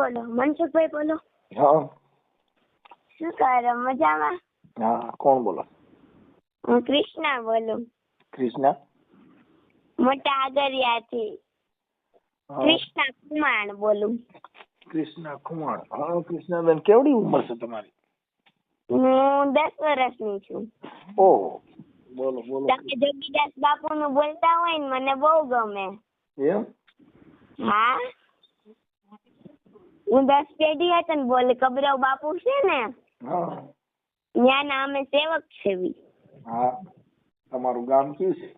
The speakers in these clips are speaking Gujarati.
બોલો મનસુખભાઈ બોલો. હા. શું કરો મજામાં? હા કોણ બોલો? હું કૃષ્ણા બોલું. કૃષ્ણા મોટા આગરિયાથી કૃષ્ણા કુમાણ બોલું. કૃષ્ણા કુમાણ હા ક્રિષ્નાબેન કેવડી ઉંમર છે તમારી? હું દસ વર્ષની છું. ઓહો બોલો બોલો. તમે જોગીદાસ બાપુ નું બોલતા હોય ને મને બહુ ગમે. એમ? હા? હું દસ પેઢી હતી ને બોલે કબરાવ બાપુ છે ને? ત્યાં નામે અમે સેવક છે હા. તમારું ગામ કયું છે?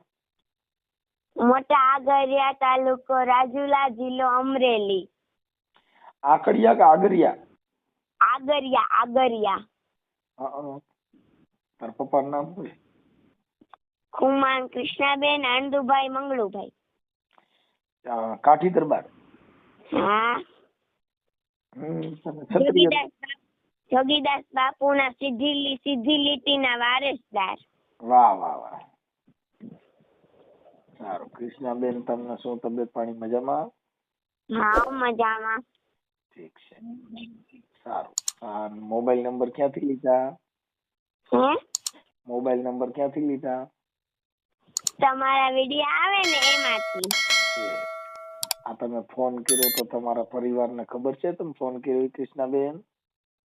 મોટા આગરિયા તાલુકો રાજુલા જિલ્લો અમરેલી. આકડિયા કે આગરિયા? આગરિયા આગરિયા. હા. તારા પપ્પાનું નામ શું છે? કુમાન કૃષ્ણાબેન આનંદુભાઈ મંગળુભાઈ. કાઠી દરબાર? હા. જોગીદાસ બાપુ ના બાપુના સીધી લીટી સીધી લીટીના વારસદાર. વાહ વાહ વાહ. સારું. કૃષ્ણાબેન તમને શું તબિયત પાણી મજામાં? હા મજામાં. ઠીક છે. સારું. મોબાઈલ નંબર ક્યાંથી લીધા? મોબાઈલ નંબર ક્યાંથી લીધા? તમારા વીડિયો આવે ને એમાંથી. આ તમે ફોન કર્યો તો તમારા પરિવારને ખબર છે? તમે ફોન કર્યો કૃષ્ણાબેન?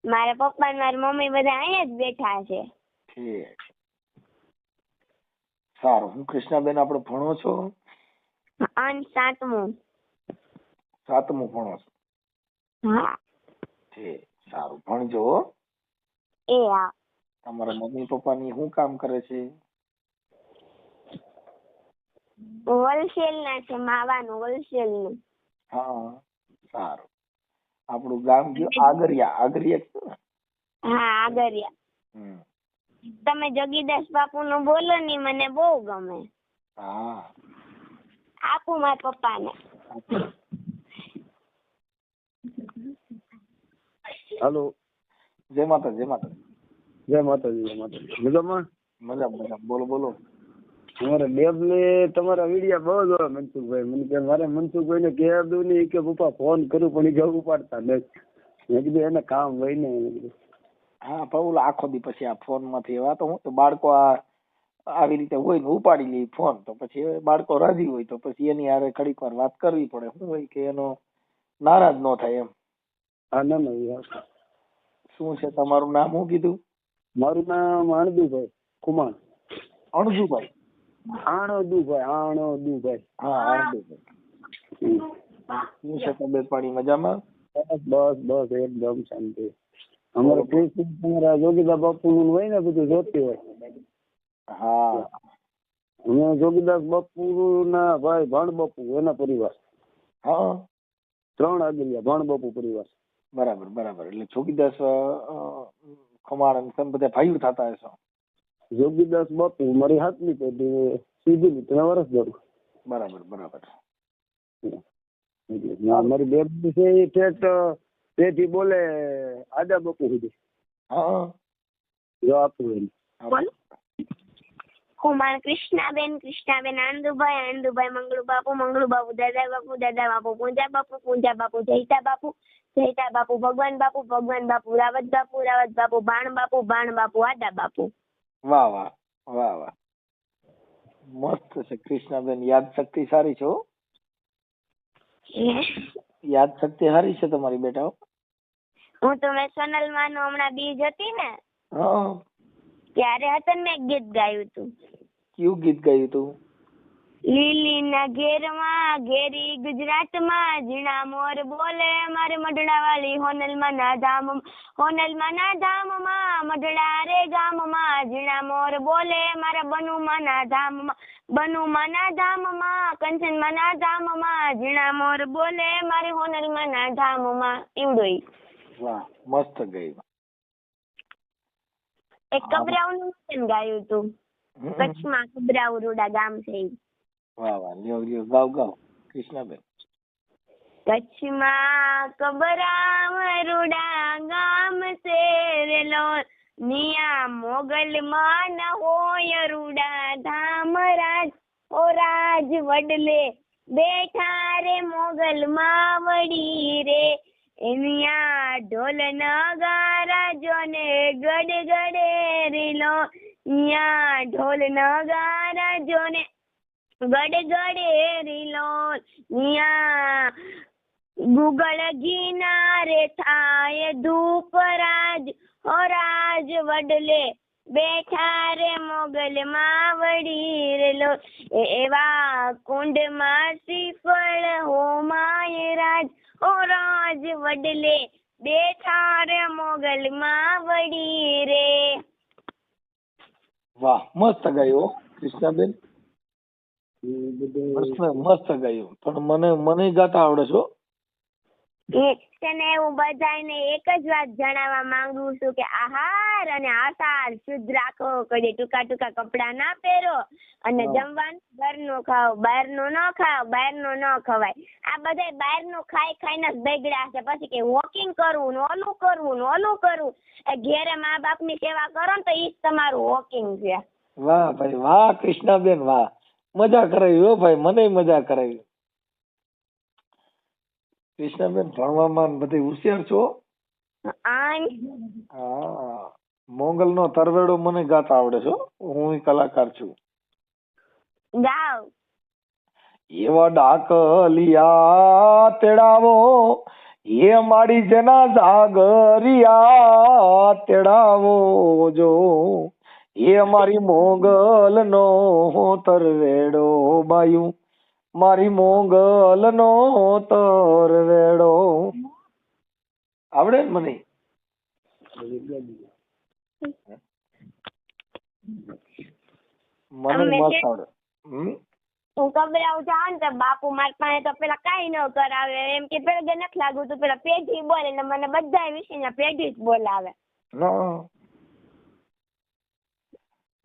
મારા પપ્પા અને મારી મમ્મી બધા અહીંયા જ બેઠા છે. ઠીક. સારું. હું કૃષ્ણાબેન આપણે ભણો છો? અન સાતમું. સાતમું ભણો છો? હા. ઠીક. સારું. ભણજો એ હા. તમારા મમ્મી પપ્પાની શું કામ કરે છે? હોલસેલ ના છે માવાનું હોલસેલનું હા સારું. આપણું ગામ ગયું આગરિયા આગરિયા હા આગરિયા. તમે જગીદાસ બાપુ નું બોલો ને મને બહુ ગમે. હા. આપું મારા પપ્પાને. હાલો. જય માતા જય માતા જય માતાજી જય માતાજી. મજામાં? મજા મજા. બોલો બોલો. અમારે બેબને તમારા વિડિયા બહુ જ મનસુખભાઈ. મને કે મારે મનસુખભાઈ ને કહે દઉં ને કે પપ્પા ફોન કરું પણ એ કે ઉપાડતા નથી. મેં કીધું એને કામ હોય ને હા પૌલ આખો દી પછી આ ફોનમાંથી એવા તો હું તો બાળકો આ આવી રીતે હોય ને ઉપાડી લે ફોન. તો પછી બાળકો રાજી હોય તો પછી એની હારે ઘડીક વાર વાત કરવી પડે. શું હોય કે એનો નારાજ ન થાય એમ. હા ના ના શું છે તમારું નામ? શું કીધું? મારું નામ અણજુભાઈ કુમાર. અણજુભાઈ. આણદુભાઈ આણદુભાઈ હા અણજુભાઈ શું છે તબિયત પાણી મજામાં? બસ બસ બસ એકદમ શાંતિ. અમારે કૃષ્ણ તમારા જોગીદાસ બાપુ નું હોય ને બધું જોતી હોય. હા. જોગીદાસ બાપુ ના ભાઈ ભણ બાપુ એના પરિવાર. હા. ત્રણ આગળિયા ભણ બાપુ પરિવાર. બરાબર બરાબર. એટલે જોગીદાસ ખમાણ અને બધા ભાઈઓ થતા હશો. જોગીદાસ બાપુ મારી હાથની પેઢી સીધી લીટીના વારસદાર બરાબર બરાબર. મારી બેબી છે એ ઠેઠ તેથી બોલે આદા બાપુ સુધી. હા. જો આપું બોલો. કુમાર કૃષ્ણાબેન કૃષ્ણાબેન આંદુભાઈ આંદુભાઈ મંગળુ બાપુ મંગળુ બાપુ દાદા બાપુ દાદા બાપુ પૂંજા બાપુ પૂંજા બાપુ જયતા બાપુ જયતા બાપુ ભગવાન બાપુ ભગવાન બાપુ રાવત બાપુ રાવત બાપુ બાણ બાપુ બાણ બાપુ આદા બાપુ. વાહ વાહ વાહ વાહ. મસ્ત છે. કૃષ્ણાબેન યાદ શક્તિ સારી છે હો. યાદ શક્તિ સારી છે તમારી બેટા હો. હું તો મેં સોનલ માનું હમણાં બીજ હતી ને. હા. ત્યારે હતા ને મેં એક ગીત ગાયું હતું. કયું ગીત ગાયું તું લીલીના ઘેરમાં ઘેરી ગુજરાતમાં ઝીણા મોર બોલે મારે મઢડા વાળી હોનલમાં ના ધામ હોનલમાં ના ધામમાં મઢડા રે ગામમાં ઝીણા મોર બોલે મારા બનુમાં ના ધામમાં બનુમાં ના ધામમાં કંચનમાં ના ધામમાં ઝીણા મોર બોલે મારે હોનલમાં ના ધામમાં માં ઈ. વાહ મસ્ત ગઈ એક કબરાઉનું ગાયું હતું. કચ્છમાં કબરાઉ રૂડા ગામ છે. વાહ વાહ, લ્યો લ્યો, ગાવ ગાવ, કૃષ્ણાબેન. કચ્છમાં કબરાવરુડા ગામ છે નિયા મોગલ માં હોય રૂડા ધામ રાજ ઓ રાજ વડલે, બેઠા રે મોગલ માં વડી રે. એનિયા ઢોલ નગારા જોને ગડ ગડે રીલો ન્યા ઢોલ નગારા જોને ગડ ગડે રીલો ન્યા. ગુગળ ગિનારે થાય ધૂપ રાજ ઓ રાજ વડલે. બેઠા રે મોગલ માવડી રેલો. એવા કુંડમાં શ્રીફળ હોમાય રાજ ઓ રાજ વડલે. બેઠા રે મોગલ માવડી રે. વાહ મસ્ત ગાયું હો, કૃષ્ણાબેન. એ બધું મસ્ત મસ્ત ગાયું. પણ મને મને ગાતા આવડે છો. તને હું બધાને એક જ વાત જણાવવા માંગુ છું કે આહાર અને આસાર શુદ્ધ રાખો. કદી ટૂંકા ટૂંકા કપડા ના પહેરો અને. જમવાનું ઘરનું ખાઓ. બહારનું ન ખાઓ બહારનું ન ખવાય. આ બધાય બહારનું ખાઈ ખાઈને જ બગડ્યા છે. પછી કે વોકિંગ કરવું ને ઓલું કરવું ને ઓલું કરવું. એ ઘેરે મા બાપની સેવા કરો ને તો ઈ જ તમારું વોકિંગ છે. વાહ ભાઈ વાહ કૃષ્ણાબેન વાહ. મજા કરાવી હો ભાઈ મને મજા કરાવી. કૃષ્ણાબેન ભણવામાં બધે હોશિયાર છો? હા મોગલ નો તરવેડો મને ગાતા આવડે છે હું. કલાકાર છું. ગાવ એવા ડાકલિયા તેડાવો એ મારી જેના જાગરિયા તેડાવો જો. એ મારી મોગલ નો તરવેડો બાયું. મારી મોગલ નો તરવેડો આવડે ને મને મને મસ્ત આવડે. હું કબરાવું જાઉં ને બાપુ મારી પાસે તો પેલા કઈ ન કરાવે. એમ કે પેલા જે નથી લાગુ તો પેલા પેઢી બોલે એટલે મને બધા વિશે પેઢી જ બોલાવે. ના.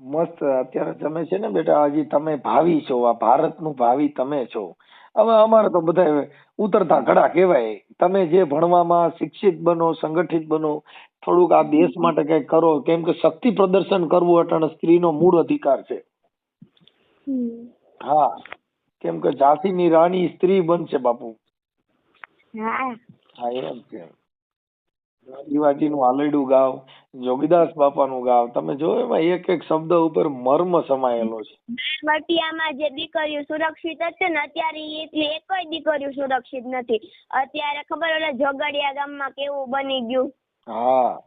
મસ્ત અત્યારે તમે છે ને બેટા હજી તમે ભાવિ છો આ ભારતનું ભાવિ તમે છો. હવે અમારે તો બધા ઉતરતા ઘડા કહેવાય. તમે જે ભણવામાં શિક્ષિત બનો સંગઠિત બનો થોડુંક આ દેશ માટે કઈ કરો કેમ કે શક્તિ પ્રદર્શન કરવું અટાણે સ્ત્રીનો મૂળ અધિકાર છે. હા કેમ કે ઝાંસીની રાણી સ્ત્રી બનશે બાપુ. હા. હા એમ છે. શિવાજીનું આલયડું ગાવ જોગીદાસ બાપાનું ગાવ. તમે જો એમાં એક એક શબ્દ ઉપર મર્મ સમાયેલો છે. વટિયામાં જે દીકરીઓ સુરક્ષિત હતી ને અત્યારે ઈ એટલી એકેય દીકરીઓ સુરક્ષિત નથી. અત્યારે ખબર ઓલા જોગડિયા ગામમાં કેવું બની ગયું? હા.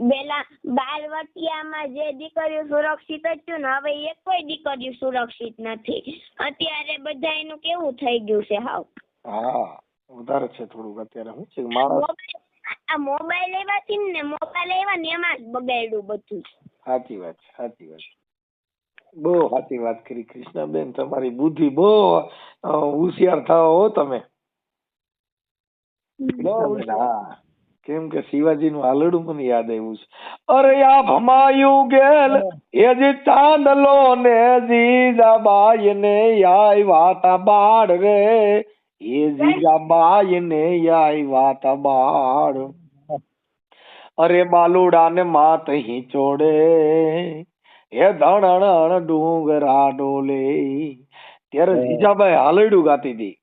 પેલા બાલવટિયામાં જે દીકરીઓ સુરક્ષિત હતું ને હવે એકેય દીકરીઓ સુરક્ષિત નથી. અત્યારે બધા એનું કેવું થઈ ગયું છે હાવ? હા વધારે છે થોડુંક અત્યારે. શું છે? માણસ આ મોબાઈલ એવાથી ને મોબાઈલ લેવા ને એમાં જ બગાડ્યું બધું. સાચી વાત સાચી વાત બહુ સાચી વાત કરી કૃષ્ણાબેન તમારી બુદ્ધિ બહુ હોશિયાર થાઓ હો તમે. કેમ કે શિવાજી નું આલડું મને યાદ આવ્યું છે. અરે આ ભમાયું ગેલ એ જે ચાંદલો ને જીજાબાઈ ને આઈ વાતા બાળ રે. એ જીજાબાઈ ને અરે બાલુડા ને માત હિંચોડે એ ધણણ ડુંગરા ડોલે. ત્યારે જીજાબાઈ હાલડું ગાતી હતી.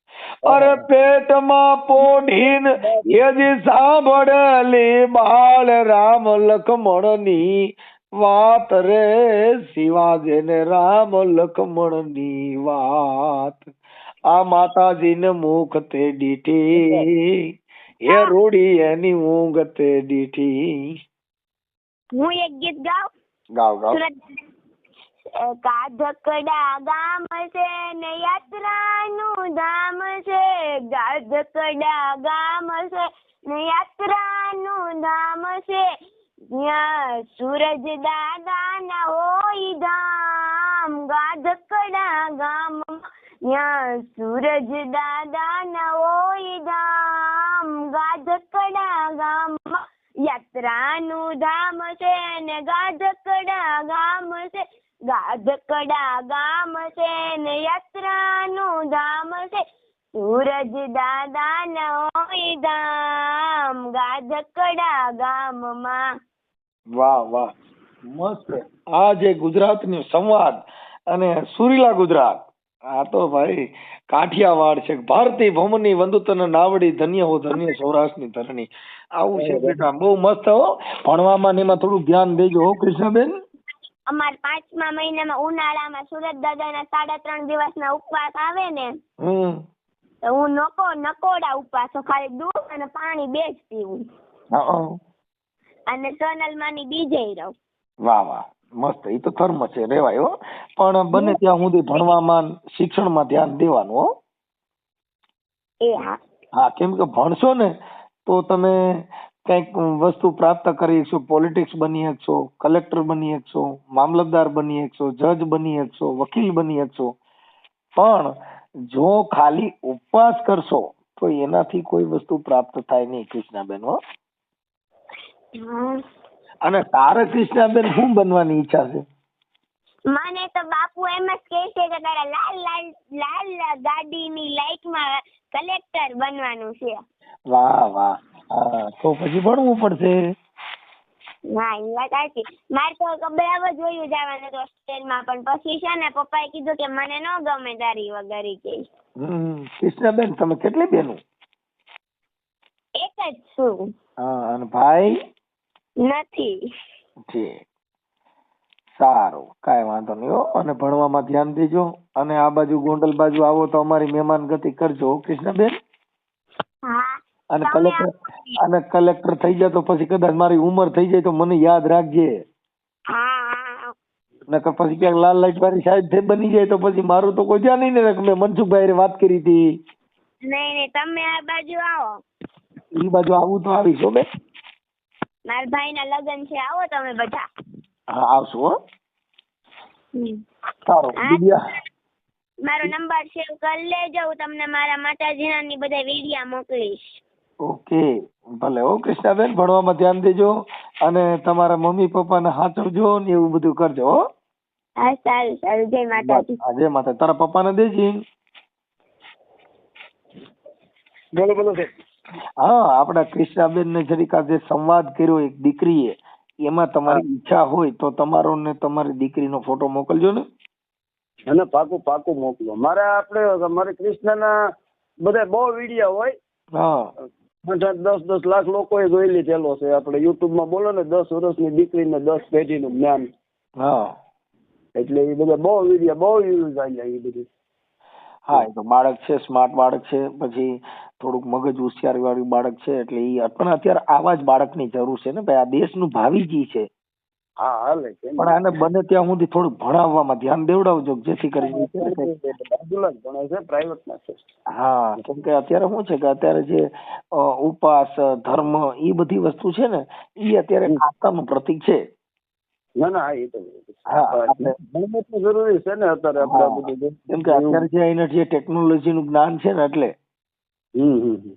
અરે પેટમાં પોઢીન એ જે સાંભળેલી બાળ રામ લખમણની વાત રે. શિવાજી ને રામ લખમણની વાત. આ માતાજી ને મુખ તે દીઠી એ રૂડી એની ઊંઘ તે દીઠી હું એક ગીત ગાઉં? ગાવ ગાવ. ગાધકડા ગામ છે ને યાત્રાનું ધામ છે. ગાધકડા ગામ છે ને યાત્રાનું ધામ છે. ત્યાં સૂરજ દાદા ના હોય ધામ ગાધકડા ગામ ત્યાં સૂરજ દાદા નવો ધામ, ગાધકડા ગામમાં યાત્રાનું ધામ છે ને ગાધકડા ગામ છે. ગાધકડા ગામ છે ને યાત્રાનું ધામ છે. સૂરજ દાદા નવો ધામ, ગાધકડા ગામમાં. વાહ વાહ. મસ્ત. આ જે ગુજરાતનો સંવાદ અને સુરીલા ગુજરાત. આ તો ભાઈ કાઠિયાવાડ છે. ભારતી ભૌમની વંદુતન નાવડી ધન્ય હો ધન્ય સૌરાષ્ટ્રની ધરણી. આવું છે બેટા બહુ મસ્ત હો. ભણવામાં ને એમાં થોડું ધ્યાન દેજો હો કૃષ્ણબેન. અમાર પાંચમા મહિનામાં ઉનાળામાં સુરત દાદાના સાડા ત્રણ દિવસના ઉપવાસ આવે ને હમ. તો હું નકો નકોડા ઉપવાસો ખાલી દૂધ અને પાણી બે જ પીવું. હા અને સોનલમાની બીજે રહું. વાહ વાહ. મસ્ત એ તો ધર્મ છે રેવાય હો. પણ બને ત્યાં સુધી ભણવામાં શિક્ષણમાં ધ્યાન દેવાનું હો. એ હા. હા કેમ કે ભણશો ને તો તમે કંઈક વસ્તુ પ્રાપ્ત કરી શકશો પોલિટિક્સ બની શકશો કલેક્ટર બની શકશો મામલતદાર બની શકશો જજ બની શકશો વકીલ બની શકશો. પણ જો ખાલી ઉપવાસ કરશો તો એનાથી કોઈ વસ્તુ પ્રાપ્ત થાય નહીં કૃષ્ણાબેન હો. અને તારે કૃષ્ણાબેન શું બનવાની ઈચ્છા છે? મને તો બાપુ એમ જ કહે છે કે તારે લાલ લાલ લાલ ગાડીની લાઈટમાં કલેક્ટર બનવાનું છે. વાહ વાહ. તો પછી ભણવું પડશે. હા એ વાત સાચી. મારે તો કબરાવ જોયું જવાનું તો હોસ્ટેલમાં પણ પછી છે ને પપ્પાએ કીધું કે મને ન ગમે તારી વગર કે. કૃષ્ણાબેન તમે કેટલી બેનું એક જ છું. હા અને ભાઈ? નથી. જી. સારું કાંઈ વાંધો નહીં હો. અને ભણવામાં ધ્યાન દેજો. અને આ બાજુ ગોંડલ બાજુ આવો તો અમારી મહેમાન ગતિ કરજો કૃષ્ણબેન? હા. અને કલેક્ટર અને કલેક્ટર થઈ જાય તો પછી કદાચ મારી ઉંમર થઈ જાય તો મને યાદ રાખજે. નકર પછી ક્યાંક લાલ લાઈટ વાળી સાહેબ થઈ બની જાય તો પછી મારું તો કોઈ ધ્યાન નહીં ને. મેં મનસુખભાઈ વાત કરી હતી. નહીં નહીં તમે આ બાજુ આવો. ઈ બાજુ આવું તો આવીશ હો બેન. મારા ભાઈના લગ્ન છે આવો તમે બધા. હા આવશું હો. સારું બીજા મારો નંબર સેવ કરી લેજો હું તમને મારા માતાજીના ની બધા વિડિયા મોકલીશ. ઓકે ભલે હો કૃષ્ણાબેન ભણવામાં ધ્યાન દેજો અને તમારા મમ્મી પપ્પાને સાચવજો ને એવું બધું કરજો હો. હા સારું સારું. જય માતાજી. જય માતા તારા પપ્પાને દેજી. બોલો બોલો સાહેબ હા આપણા કૃષ્ણાબેન ને જરીક આ જે સંવાદ કર્યો એક દીકરીએ એમાં તમારી ઈચ્છા હોય તો તમારો ને તમારી દીકરીનો ફોટો મોકલજો ને. અને પાકું પાકું મોકલો. મારે આપણે મારે કૃષ્ણના બધા બહુ વીડિયો હોય. હા. આઠ દસ દસ લાખ લોકોએ જોઈ લીધેલો છે. આપણે યુટ્યુબમાં બોલો ને દસ વર્ષની દીકરીને દસ પેઢીનું જ્ઞાન. હા. એટલે એ બધા બહુ વીડિયો બહુ યુઝ આવી જાય એ બધી. હા એ તો બાળક છે સ્માર્ટ બાળક છે પછી થોડુંક મગજ હોશિયારી વાળું બાળક છે એટલે એ પણ અત્યારે આવા જ બાળકની જરૂર છે ને ભાઈ આ દેશનું ભાવિ જી છે. હા હાલે પણ આને બને ત્યાં સુધી થોડુંક ભણાવવામાં ધ્યાન દેવડાવજો જેથી કરીને જ ભણે છે પ્રાઇવેટમાં છે. હા કેમ કે અત્યારે શું છે કે અત્યારે જે ઉપવાસ ઉપાસ ધર્મ ઈ બધી વસ્તુ છે ને એ અત્યારે આસ્થાનું પ્રતીક છે. ના ના એ તો જરૂરી છે ને અત્યારે આપણે બધું કેમ કે અત્યારે જે એના જે નું જ્ઞાન છે ને એટલે.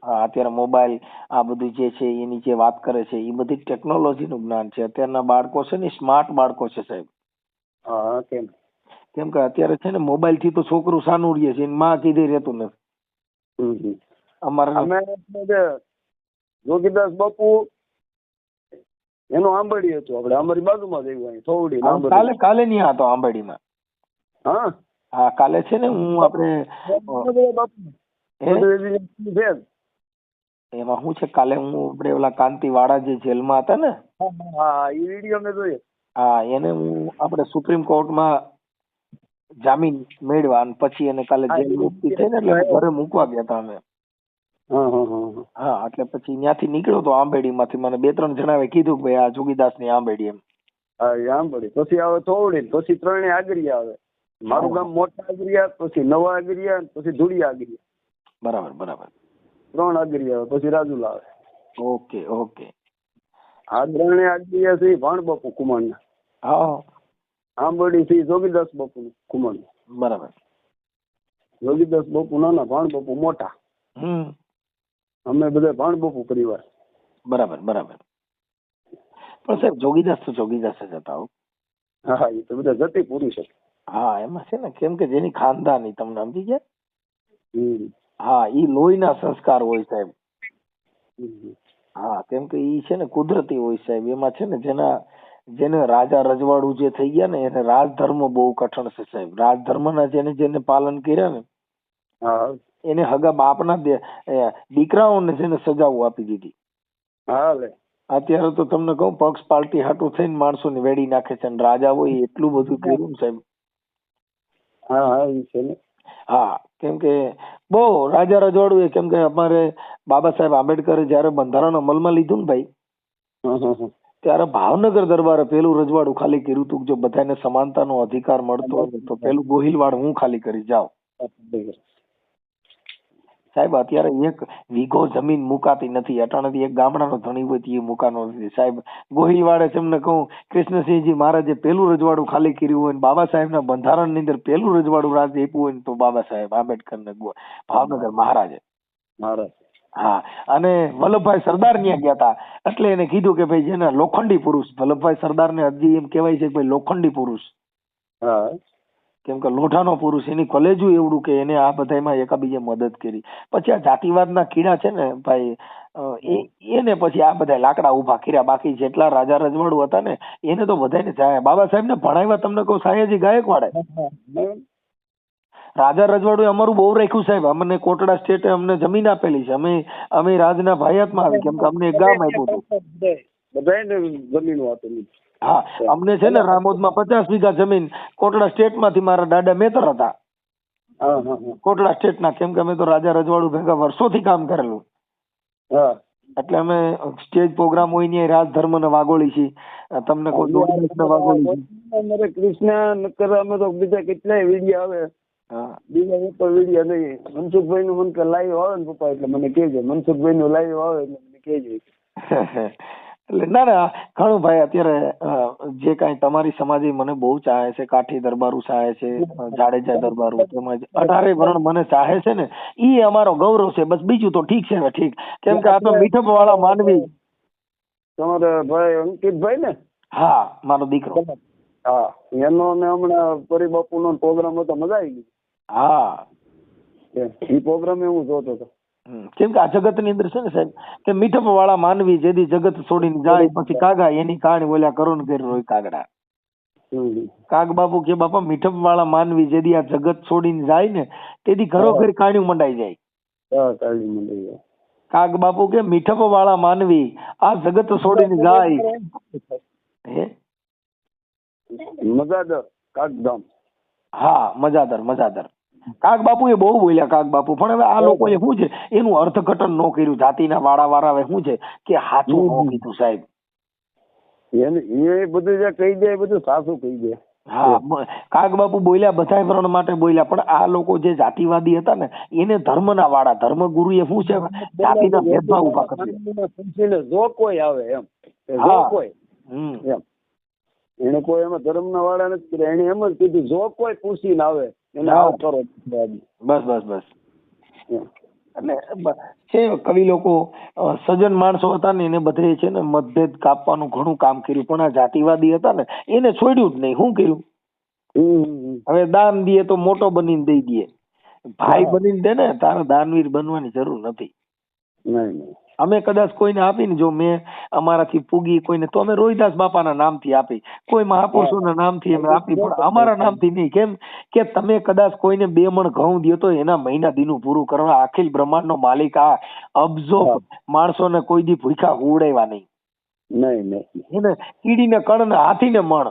હા અત્યારે મોબાઈલ આ બધું જે છે એની જે વાત કરે છે એ બધી ટેકનોલોજીનું જ્ઞાન છે. અત્યારના બાળકો છે ને સ્માર્ટ બાળકો છે સાહેબ. હા કેમ? કેમ કે અત્યારે છે ને મોબાઈલથી તો છોકરું સાનું રહીએ છે માં કીધે રહેતું નથી. અમારે જોગીદાસ બાપુ એનું આંબડી હતું. આપણે અમારી બાજુમાં જ આવ્યું થોડી કાલે કાલે નહીં હતો આંબેડીમાં હા? હા કાલે છે ને હું આપણે છે એમાં? શું છે? કાલે હું આપણે ઓલા કાંતિ વાળા જે જેલમાં હતા ને? હા, એ વીડિયો મેં જોયો હા એને હું આપણે સુપ્રીમ કોર્ટમાં જામીન મેળવા અને પછી એને કાલે જેલ મુક્તિ થઈ ને એટલે ઘરે મૂકવા ગયા હતા અમે. હા એટલે પછી ત્યાંથી નીકળ્યો તો આંબેડી માંથી મને બે ત્રણ જણાવે કીધું કે ભાઈ આ જોગીદાસની આંબેડી એમ. આંબેડી. પછી આવે થોડી પછી ત્રણે આગરી આવે. મારું ગામ મોટા આગરિયા પછી નવા આગરિયા પછી ધૂળિયા આગરિયા બરાબર બરાબર. ત્રણ આગરિયા આવે પછી રાજુલા આવે ઓકે ઓકે. આ ત્રણે આગરિયા છે ભાણ બાપુ કુમારના. હા. આંબડી થી જોગીદાસ બાપુ કુમાર બરાબર. જોગીદાસ બાપુ નાના ભાણ બાપુ મોટા. હમ. અમે બધા ભાણ બાપુ પરિવાર. બરાબર બરાબર. પણ સાહેબ જોગીદાસ તો જોગીદાસ જ હતા હો. હા એ તો બધા જતી પૂરી છે હા એમાં છે ને કેમ કે જેની ખાનદાની તમને સમજી ગયા? હા ઈ લોહીના સંસ્કાર હોય સાહેબ. હા કેમ કે ઈ છે ને કુદરતી હોય સાહેબ. એમાં છે ને જેના જેને રાજા રજવાડું જે થઈ ગયા ને એને રાજધર્મ બહુ કઠણ છે સાહેબ. રાજધર્મના જેને જેને પાલન કર્યા ને એને હગા બાપના દીકરાઓને જેને સજાઓ આપી દીધી. હા લે. અત્યારે તો તમને કહું પક્ષ પાર્ટી હાટું થઈને માણસો ને વેડી નાખે છે અને રાજા હોય એટલું બધું કર્યું ને સાહેબ. હા હા એ છે ને. હા. કેમ કે બહુ રાજા રજવાડું એ કેમ કે અમારે બાબા સાહેબ આંબેડકરે જયારે બંધારણ અમલમાં લીધું ને ભાઈ ત્યારે ભાવનગર દરબારે પેલું રજવાડું ખાલી કર્યું હતું જો બધાને સમાનતાનો અધિકાર મળતો હોય તો પેલું ગોહિલવાડ હું ખાલી કરી જાઉં સાહેબ અત્યારે એક વીઘો જમીન મુકાતી નથી. અટાણેથી એક ગામડાનો ધણી હોય તો મુકાનો નથી સાહેબ ગોહિલવાડે છે એમને કહું કૃષ્ણસિંહજી મહારાજે પેલું રજવાડું ખાલી કર્યું હોય ને બાબા સાહેબના બંધારણની અંદર પેલું રજવાડું રાજ આપ્યું હોય ને તો બાબા સાહેબ આંબેડકરને ભાવનગર મહારાજે. મહારાજ. હા અને વલ્લભભાઈ સરદાર ત્યાં ગયા હતા એટલે એને કીધું કે ભાઈ જેના લોખંડી પુરુષ વલ્લભભાઈ સરદારને હજી એમ કહેવાય છે કે ભાઈ લોખંડી પુરુષ. હા. કેમ કે લોઢાનો પુરુષ, એની કલેજું એવડું કે એને આ બધામાં એકાબીજે મદદ કરી. પછી આ જાતિવાદના કીડા છે ને ભાઈ એ, એને પછી આ બધા લાકડા ઊભા કર્યા. બાકી જેટલા રાજા રજવાડું હતા ને, એને તો બધાને જાય. બાબા સાહેબ ને ભણાવ્યા તમને કહું સાયાજી ગાયકવાડે? રાજા રજવાડું અમારું બહુ રાખ્યું સાહેબ. અમને કોટડા સ્ટેટે અમને જમીન આપેલી છે. અમે અમે રાજના ભાયાતમાં આવી. કેમ કે અમને એક ગામ આપ્યું હતું. બધાને જમીન આપેલી હા અમને છે ને રામોદમાં પચાસ વીઘા જમીન કોટડા સ્ટેટમાંથી મારા દાદા મેતર હતા. કોટડા સ્ટેટના કેમ કે અમે તો રાજા રજવાડું ભેગા વર્ષોથી કામ કરેલું. એટલે અમે સ્ટેજ પ્રોગ્રામ હોય ને રાજધર્મ ને વાગોળી છીએ. તમને કોઈ દોડદાસ વાગોળી કૃષ્ણ નકર અમે તો બીજા કેટલાય વીડિયો આવે. હા. બીજા એક પણ વીડિયો નહીં. મનસુખભાઈ નું મને લાઈવ આવે ને પપ્પા એટલે મને કહેજો. મનસુખભાઈ નું લાઈવ આવે એટલે મને કહેજો. એટલે ના ના ઘણું ભાઈ અત્યારે જે કાંઈ તમારી સમાધિ મને બહુ ચાહે છે કાઠી દરબારું ચાહે છે જાડેજા દરબારું તેમજ અઢારે વર્ણ મને ચાહે છે ને ઈ અમારો ગૌરવ છે. બસ બીજું તો ઠીક છે ને ઠીક. કેમ કે આ તો મીઠપ વાળા માનવી. તમારા ભાઈ અંકિતભાઈ ને? હા મારો દીકરો. હા એનો અમે હમણાં પરિબાપુ નો પ્રોગ્રામ હતો મજા આવી ગઈ. હા. એ પ્રોગ્રામ હું જોતો હતો. કેમ કે આ જગતની અંદર છે ને સાહેબ કે મીઠપ વાળા માનવી જેદી જગત છોડીને જાય પછી કાગા એની કહાણી બોલ્યા કરો ને કરી રોય કાગડા. કાગ બાપુ કે બાપા મીઠપ વાળા માનવી જેદી આ જગત છોડીને જાય ને તેથી ઘરો ઘર કાણ્યું મંડાઈ જાય. કાગ બાપુ કે મીઠપ વાળા માનવી આ જગત છોડીને જાય. હે? મજાદર કાગધામ. હા મજાદર મજાદાર. કાગ બાપુ એ બહુ બોલ્યા કાગ બાપુ પણ હવે આ લોકોએ શું છે? એનું અર્થઘટન ન કર્યું. જાતિના વાળા વાળા હવે શું છે કે હાચું ન કીધું સાહેબ. એ બધું જે કહી દે એ બધું સાસુ કહી દે. હા કાગ બાપુ બોલ્યા બધા વર્ણ માટે બોલ્યા. પણ આ લોકો જે જાતિવાદી હતા ને એને ધર્મના વાળા ધર્મગુરુએ શું છે? જાતિના ભેદભાવ ઊભા કર્યા. જો કોઈ આવે એમ જો કોઈ એમ એને કોઈ એમાં ધર્મના વાળા નથી કર્યા એને એમ જ કીધું જો કોઈ પૂછીને આવે એને આવ કરો. બસ બસ બસ. એટલે છે કવિ લોકો સજ્જન માણસો હતા ને એને બધે છે ને મતભેદ કાપવાનું ઘણું કામ કર્યું. પણ આ જાતિવાદી હતા ને એને છોડ્યું જ નહીં. શું કર્યું? હવે દાન દઈએ તો મોટો બનીને દઈ દઈએ. ભાઈ. બનીને દે ને તારે દાનવીર બનવાની જરૂર નથી. નહીં. અમે કદાચ કોઈને આપીને જો મેં અમારાથી પૂગી કોઈને તો અમે રોહિદાસ બાપાના નામથી આપી કોઈ મહાપુરુષોના નામથી અમે આપી પણ અમારા નામથી નહીં કેમ કે તમે કદાચ કોઈને બે મણ ઘઉં દો તો એના મહિના દીનું પૂરું કરવા અખિલ બ્રહ્માંડનો માલિક આ અબજો. માણસોને કોઈ દી ભૂખા ઉડાવ્યા નહીં નહીં નહીં એને કીડીને કણ ને હાથીને મણ.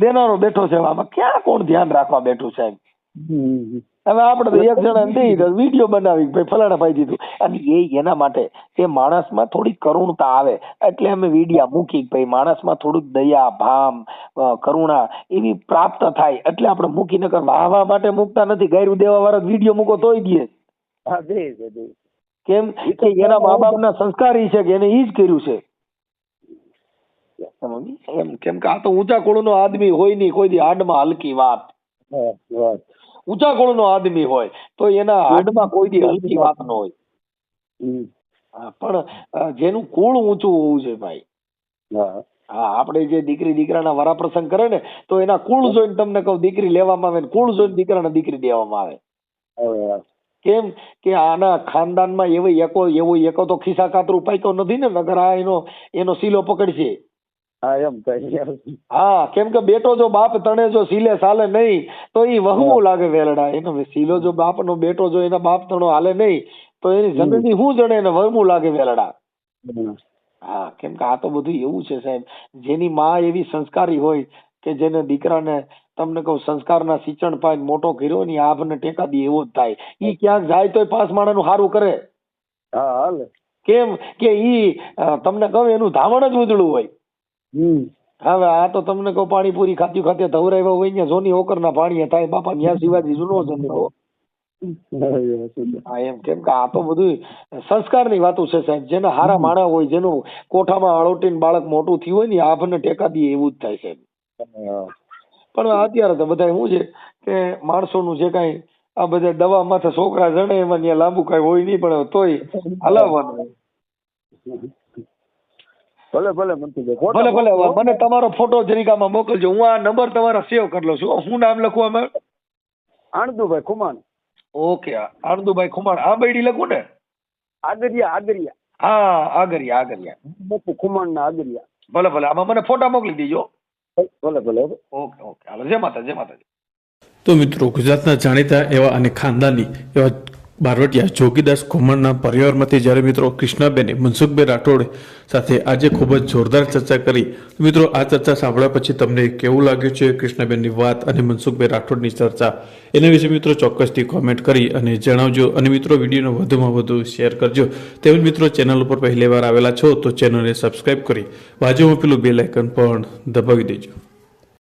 દેનારો બેઠો છે આમાં ક્યાં કોણ ધ્યાન રાખવા બેઠું સાહેબ. હવે આપણે તો એક જણા વીડિયો બનાવી ભાઈ ફલાણા ભાઈ દીધું. અને એ એના માટે કે માણસમાં થોડી કરુણતા આવે. એટલે અમે વિડીયા મૂકી ભાઈ માણસમાં થોડુંક દયા ભામ કરુણા એવી પ્રાપ્ત થાય. એટલે આપણે મૂકી નકર વાહવા માટે મૂકતા નથી. ગાયરું દેવા વાળા વીડિયો મૂકો તોય દે. કેમ કે એના મા બાપના સંસ્કાર ઈ છે કે એને ઈ જ કર્યું છે? એમ કેમ કે આ તો ઊંચા કુળનો આદમી હોય નહીં કોઈ દી હાડમાં હલકી વાત. વાત. ઊંચા કુળનો આદમી હોય તો એના હાડમાં કોઈ દી હલકી વાત ન હોય. પણ જેનું કુળ ઊંચું હોવું છે ભાઈ. હા. આપણે જે દીકરી દીકરાના વરાપ્રસંગ કરે ને તો એના કુળ જોઈને તમને કહું દીકરી લેવામાં આવે ને કુળ જોઈને દીકરાને દીકરી દેવામાં આવે. કેમ કે આના ખાનદાનમાં એવો એકો એવો એકો તો ખિસ્સા કાતરું પાક્યો નથી ને નગર આ એનો એનો સીલો પકડશે. હા એમ કઈ હા કેમ કે બેટો જો બાપ તણે જો સીલે સાલે નહીં તો એ વહમું લાગે વેલડા. એનો સીલો જો બાપ નો બેટો જો એના બાપ તણો હાલે નહીં તો એની જમીન શું જણે એને વહમું લાગે વેલડા? હા કેમ કે આ તો બધું એવું છે સાહેબ. જેની માં એવી સંસ્કારી હોય કે જેને દીકરાને તમને કહું સંસ્કારના સિંચણ પાય મોટો કર્યો ને આભને ટેકા દે એવો જ થાય. ઈ ક્યાંક જાય તોય પાંચ માણાનું સારું કરે. હા હાલે. કેમ કે ઈ તમને કહું એનું ધાવણ જ ઉજળું હોય. હવે આ તો તમને કહું પાણીપુરી ખાતી ખાતે ધવરાવ્યા હોય ને જોની ઓકરના પાણી થાય બાપા ન્યા શિવાજી જૂનો જન્મ્યો હા, એમ કેમ કે આ તો બધું સંસ્કારની વાતો છે સાહેબ જેને હારા માણા હોય જેનું કોઠામાં અળોટીને બાળક મોટું થયું હોય ને આપણને ટેકા દે એવું જ થાય સાહેબ. પણ અત્યારે તો બધા શું છે કે માણસોનું જે કાંઈ આ બધા દવા માથે છોકરા જણે એમાં ત્યાં લાંબુ કાંઈ હોય નહીં પણ તોય હલાવવાનું ભલે ભલે મનસુખભાઈ ફોટો ભલે ભલે મને તમારો ફોટો જરીકામાં મોકલજો. હું આ નંબર તમારા સેવ કરી લઉં છું. શું નામ લખું અમે આણંદુભાઈ ખુમાણ. ઓકે આણદુભાઈ ખુમાણ. આ બૈડી લખું ને? આગરિયા આગરિયા. હા આગરિયા આગરિયા. બાપુ ખુમાણ ના આગરિયા. ભલે ભલે આમાં મને ફોટા મોકલી દેજો. ભલે ભલે ઓકે ઓકે. હાલો જય માતા જય માતાજી. તો મિત્રો ગુજરાતના જાણીતા એવા અને ખાનદાની એવા બારવટિયા જોગીદાસ ખુમણના પરિવારમાંથી જ્યારે મિત્રો કૃષ્ણાબેને મનસુખભાઈ રાઠોડ સાથે આજે ખૂબ જ જોરદાર ચર્ચા કરી મિત્રો આ ચર્ચા સાંભળ્યા પછી તમને કેવું લાગ્યું છે કૃષ્ણાબેનની વાત અને મનસુખભાઈ રાઠોડની ચર્ચા? એના વિશે મિત્રો ચોક્કસથી કોમેન્ટ કરી અને જણાવજો અને મિત્રો વિડીયોનો વધુમાં વધુ શેર કરજો. તેમજ મિત્રો ચેનલ ઉપર પહેલી વાર આવેલા છો તો ચેનલને સબસ્ક્રાઈબ કરી, બાજુમાં પેલું બેલ આઇકન પણ દબાવી દેજો.